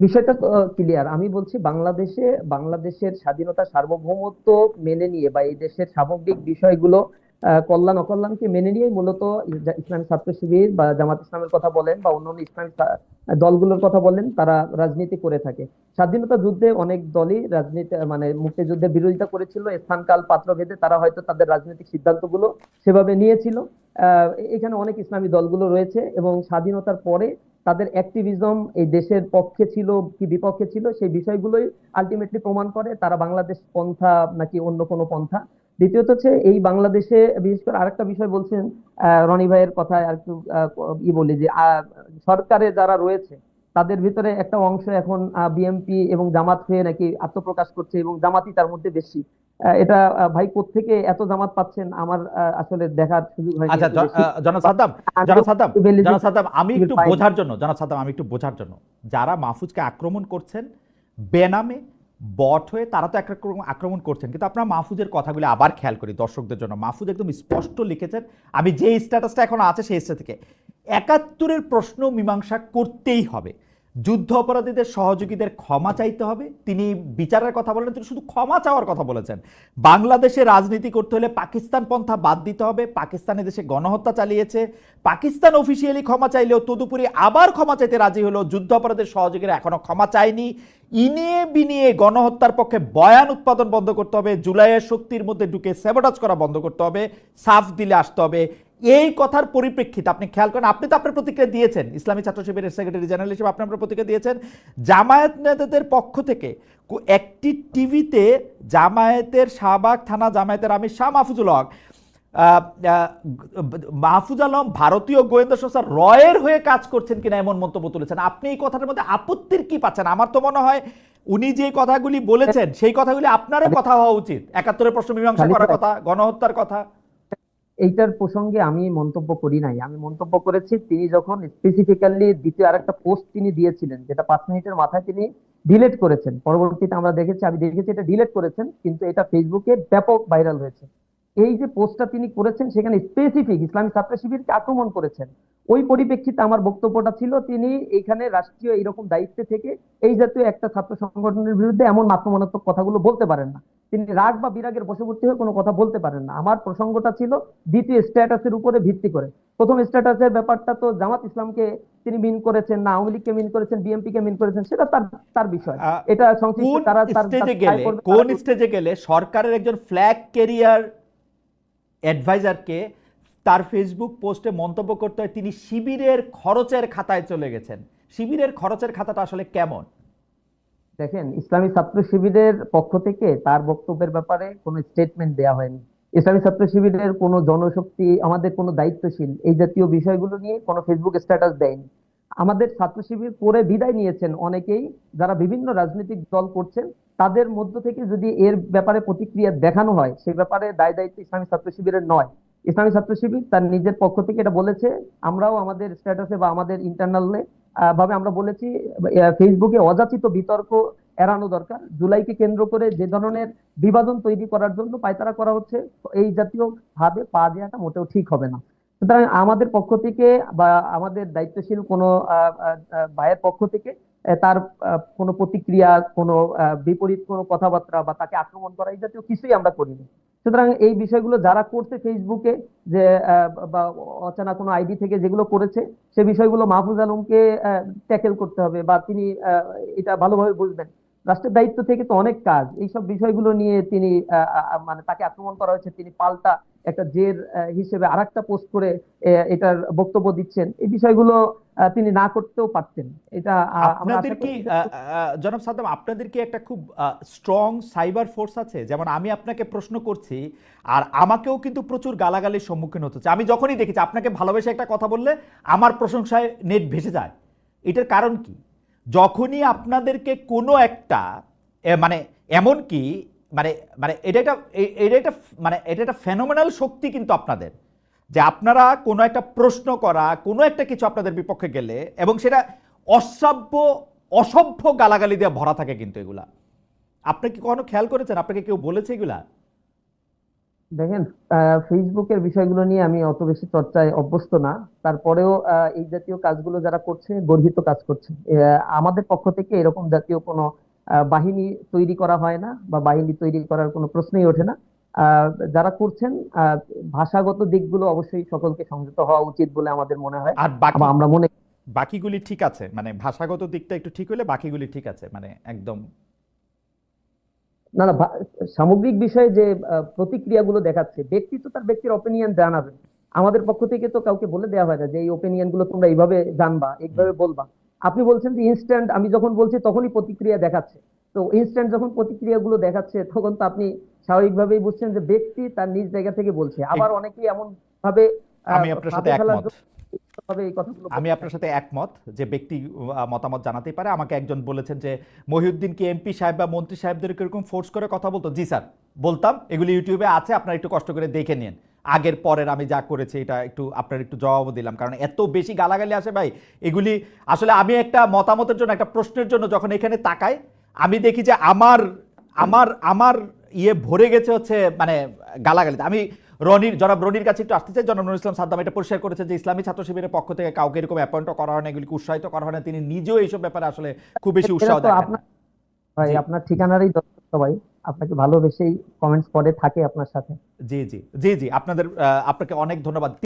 বিষয়টা ক্লিয়ার আমি বলছি বাংলাদেশে, বাংলাদেশের স্বাধীনতা সার্বভৌমত্ব মেনে নিয়ে বা এই দেশের সামগ্রিক বিষয়গুলো কল্যাণ, অকল্যাণকে মেনে নিয়ে মূলত ইসলামী ছাত্র শিবির বা জামাত ইসলামের কথা বলেন বা অন্যান্য ইসলামী দলগুলোর কথা বলেন, তারা রাজনীতি করে থাকে। স্বাধীনতা যুদ্ধে অনেক দলই রাজনীতি মানে মুক্তিযুদ্ধে বিরোধিতা করেছিল, স্থানকাল পাত্রভেদে তারা হয়তো তাদের রাজনৈতিক সিদ্ধান্তগুলো সেভাবে নিয়েছিল। এখানে অনেক ইসলামী দলগুলো রয়েছে এবং স্বাধীনতার পরে তাদের অ্যাক্টিভিজম এই দেশের পক্ষে ছিল কি বিপক্ষে ছিল, সেই বিষয়গুলোই আলটিমেটলি প্রমাণ করে। তারা বাংলাদেশ পন্থা নাকি অন্য কোনো পন্থা। দ্বিতীয়ত হচ্ছে এই বাংলাদেশে বিশেষ করে আরেকটা বিষয় বলছেন রনি ভাইয়ের কথা আর একটু ই বলি যে সরকারে যারা রয়েছে, তাদের ভিতরে একটা অংশ এখন বিএনপি এবং জামাত হয়ে নাকি আত্মপ্রকাশ করছে এবং জামাতই তার মধ্যে বেশি। এটা ভাই কোত্থেকে এত জামাত পাচ্ছেন? আমার আসলে দেখার সুযোগ হয়নি। আচ্ছা। জনাব সাদ্দাম জনাব সাদ্দাম জনাব সাদ্দাম আমি একটু বোঝার জন্য জনাব সাদ্দাম আমি একটু বোঝার জন্য যারা মাহফুজকে আক্রমণ করছেন বেনামে বট হয়ে তারা তো একরকম আক্রমণ করছেন। কিন্তু আপনার মাহফুজের কথাগুলি আবার খেয়াল করি দর্শকদের জন্য। মাহফুজ একদম স্পষ্ট লিখেছেন আমি যে স্ট্যাটাসটা এখন আছে সেই স্ট্যাটাস থেকে। একাত্তরের প্রশ্ন মীমাংসা করতেই হবে। যুদ্ধ অপরাধীদের সহযোগীদের ক্ষমা চাইতে হবে। তিনি বিচারের কথা বলেন, তিনি শুধু ক্ষমা চাওয়ার কথা বলেছেন। বাংলাদেশে রাজনীতি করতে হলে পাকিস্তান পন্থা বাদ দিতে হবে। পাকিস্তানে দেশে গণহত্যা চালিয়েছে। পাকিস্তান অফিসিয়ালি ক্ষমা চাইলেও তদুপরি আবার ক্ষমা চাইতে রাজি হলো। যুদ্ধ অপরাধের সহযোগীরা এখনও ক্ষমা চায়নি। ইনিয়ে বিনিয়ে গণহত্যার পক্ষে বয়ান উৎপাদন বন্ধ করতে হবে। জুলাইয়ের শক্তির মধ্যে ঢুকে সেবোটাজ করা বন্ধ করতে হবে। সাফ দিলে আসতে হবে। এই কথার পরিপ্রেক্ষিতে আপনি খেয়াল করেন আপনি তো আপনার প্রতিক্রিয়া দিয়েছেন ইসলামী ছাত্র শিবিরের সেক্রেটারি জেনারেল হিসেবে আপনি আপনার প্রতিক্রিয়া দিয়েছেন জামায়াত নেতাদের পক্ষ থেকে একটি টিভিতে জামায়াতের শাহবাগ থানা জামায়াতের আমির শাহ মাহফুজুল হক মাহফুজ আলম ভারতীয় গোয়েন্দা সংস্থা রয়ের হয়ে কাজ করছেন কিনা এমন মন্তব্য তুলেছেন। আপনি এই কথাটার মধ্যে আপত্তির কি পাচ্ছেন? আমার তো মনে হয় উনি যে কথাগুলি বলেছেন সেই কথাগুলি আপনারও কথা হওয়া উচিত। একাত্তরের প্রশ্ন মীমাংসা করার কথা গণহত্যার কথা। এইটার প্রসঙ্গে আমি মন্তব্য করি নাই। আমি মন্তব্য করেছি তিনি যখন স্পেসিফিক্যালি দ্বিতীয় আরেকটা পোস্ট তিনি দিয়েছিলেন, যেটা পাঁচ মিনিটের মাথায় তিনি ডিলিট করেছেন। পরবর্তীতে আমরা দেখেছি, আমি দেখেছি এটা ডিলিট করেছেন, কিন্তু এটা ফেসবুকে ব্যাপক ভাইরাল হয়েছে। এই যে পোস্টটা তিনি করেছেন, সেখানে স্পেসিফিক ইসলামী ছাত্র শিবিরকে আক্রমণ করেছেন। ওই পরিপ্রেক্ষিতে আমার বক্তব্যটা ছিল, তিনি এখানে রাষ্ট্রীয় এইরকম দায়িত্বে থেকে এই জাতীয় একটা ছাত্র সংগঠনের বিরুদ্ধে এমন আক্রমণাত্মক কথাগুলো বলতে পারেন না। তিনি রাগ বা বিরাগের বশবর্তী হয়ে কোনো কথা বলতে পারেন না। আমার প্রসঙ্গটা ছিল দ্বিতীয় স্ট্যাটাসের উপরে ভিত্তি করে। প্রথম স্ট্যাটাসের ব্যাপারটা তো জামাত ইসলামকে তিনি মিন করেছেন না আওয়ামী লীগকে মিন করেছেন বিএনপি কে মিন করেছেন সেটা তার তার বিষয়। এটা সংশ্লিষ্ট তার স্টেজে গেলে কোন স্টেজে গেলে সরকারের একজন ফ্ল্যাগ ক্যারিয়ার অ্যাডভাইজারকে তার ফেসবুক পোস্টে মন্তব্য করতে হয় তিনি শিবিরের খরচের খাতায় চলে গেছেন। শিবিরের খরচের খাতাটা আসলে কেমন? দেখেন, ইসলামী ছাত্র শিবিরের পক্ষ থেকে তার বক্তব্যের ব্যাপারে কোনো স্টেটমেন্ট দেওয়া হয়নি। ইসলামী ছাত্র শিবিরের কোনো জনশক্তি, আমাদের কোনো দায়িত্বশীল এই জাতীয় বিষয়গুলো নিয়ে কোনো ফেসবুক স্ট্যাটাস দেয়নি। আমাদের ছাত্র শিবির করে বিদায় নিয়েছেন অনেকেই যারা বিভিন্ন রাজনৈতিক দল করছেন, তাদের মধ্য থেকে যদি এর ব্যাপারে প্রতিক্রিয়া দেখানো হয়, সেই ব্যাপারে দায় দায়িত্ব ইসলামী ছাত্র শিবিরের নয়। ইসলামী ছাত্র শিবির তার নিজের পক্ষ থেকে এটা বলেছে, আমরাও আমাদের স্ট্যাটাসে বা আমাদের ইন্টারনালে ভাবে আমরা বলেছি ফেসবুকে অযাচিত বিতর্ক এড়ানো দরকার। জুলাইকে কেন্দ্র করে যে ধরনের বিভাজন তৈরি করার জন্য পায়তারা করা হচ্ছে, এই জাতীয় ভাবে পা দেওয়াটা মোটেও ঠিক হবে না। সুতরাং আমাদের পক্ষ থেকে বা আমাদের দায়িত্বশীল কোনো ভাইয়ের পক্ষ থেকে তার কোনো প্রতিক্রিয়া, কোনো বিপরীত কোনো কথাবার্তা বা তাকে আক্রমণ করা, এই জাতীয় কিছুই আমরা করিনি। সুতরাং এই বিষয়গুলো যারা করছে ফেসবুকে যে বা অচেনা কোনো আইডি থেকে যেগুলো করেছে, সে বিষয়গুলো মাহফুজ আলমকে ট্যাকেল করতে হবে বা তিনি এটা ভালোভাবে বুঝবেন। রাষ্ট্রের দায়িত্ব থেকে তো অনেক কাজ। এইসব বিষয়গুলো নিয়ে তিনি মানে তাকে আক্রমণ করা হয়েছে। তিনি পাল্টা একটা জের হিসেবে আরেকটা পোস্ট করে এটার বক্তব্য দিচ্ছেন। এই বিষয়গুলো তিনি না করতেও পারতেন। এটা আপনাদের কি জনাব সাদ্দাম আপনাদের কি একটা খুব স্ট্রং সাইবার ফোর্স আছে? যেমন আমি আপনাকে প্রশ্ন করছি আর আমাকেও কিন্তু প্রচুর গালাগালির সম্মুখীন হতে হচ্ছে। আমি যখনই দেখেছি আপনাকে ভালোবেসে একটা কথা বললে আমার প্রশংসায় নেট ভেসে যায়। এটার কারণ কি? যখনই আপনাদেরকে কোনো একটা মানে এমন কি মানে মানে এটা একটা এটা একটা মানে এটা একটা ফেনোমেনাল শক্তি কিন্তু আপনাদের। যে আপনারা কোনো একটা প্রশ্ন করা, কোনো একটা কিছু আপনাদের বিপক্ষে গেলে এবং সেটা অশ্রাব্য অসভ্য গালাগালি দিয়ে ভরা থাকে কিন্তু এগুলা। আপনি কি কখনো খেয়াল করেছেন? আপনাকে কেউ বলেছে এগুলা? দেখেন ফেসবুকের বিষয়গুলো নিয়ে আমি অত বেশি চর্চায় অভ্যস্ত না। তারপরেও এই জাতীয় কাজগুলো যারা করছে, গর্হিত কাজ করছে। আমাদের পক্ষ থেকে এরকম জাতীয় কোনো বাহিনী তৈরি করা হয় না বা বাহিনী তৈরি করার কোনো প্রশ্নই ওঠে না। যারা করছেন আহ, ভাষাগত দিকগুলো অবশ্যই সকলকে সংযত হওয়া উচিত বলে আমাদের মনে হয়। আর আমরা মনে বাকিগুলি ঠিক আছে মানে ভাষাগত দিকটা একটু ঠিক হলে বাকিগুলি ঠিক আছে মানে একদম না না সামগ্রিক বিষয়ে যে প্রতিক্রিয়াগুলো দেখাচ্ছে ব্যক্তি তো তার ব্যক্তির অপিনিয়ন জানাবে। আমাদের পক্ষ থেকে তো কাউকে বলে দেওয়া হয় না যে এই ওপিনিয়নগুলো তোমরা এইভাবে জানবা এইভাবে বলবা। আপনি বলছেন যে ইনস্ট্যান্ট আমি যখন বলছি তখনই প্রতিক্রিয়া দেখাচ্ছে। তো ইনস্ট্যান্ট যখন প্রতিক্রিয়াগুলো দেখাচ্ছে তখন তো আপনি স্বাভাবিকভাবেই বুঝছেন যে ব্যক্তি তার নিজ জায়গা থেকে বলছে। আবার অনেকেই এমন ভাবে আমি আপনার সাথে একমত। আমি আপনার সাথে একমত যে ব্যক্তি মতামত জানাতে পারে। আমাকে একজন বলেছেন যে মহিউদ্দিন কি এমপি সাহেব বা মন্ত্রী সাহেবদের এরকম ফোর্স করে কথা বলতো? জি স্যার বলতাম। এগুলি ইউটিউবে আছে আপনারা একটু কষ্ট করে দেখে নিন। আগের পরের আমি যা করেছি এটা একটু আপনার একটু জবাবও দিলাম। কারণ এত বেশি গালাগালি আসে ভাই এগুলি আসলে আমি একটা মতামতের জন্য একটা প্রশ্নের জন্য যখন এখানে তাকাই আমি দেখি যে আমার আমার আমার ইয়ে ভরে গেছে হচ্ছে মানে গালাগালিতে। আমি রনির জনাব রনির কাছে একটু আসতে চাই। জনাব নুর ইসলাম সাদ্দাম এটা পরিষ্কার করেছে যে ইসলামী ছাত্র শিবিরের পক্ষ থেকে কাউকে এরকম অ্যাপয়েন্ট করা হয় না এগুলিকে উৎসাহিত করা হয় না। তিনি নিজেও এইসব ব্যাপারে আসলে খুব বেশি উৎসাহ। ভাই। আপনার ঠিকানারই সবাই। আপনাকে ভালোবেসেই কমেন্টস পড়ে থাকে আপনার সাথে। জি জি। জি জি। আপনাদের আপনাকে অনেক ধন্যবাদ।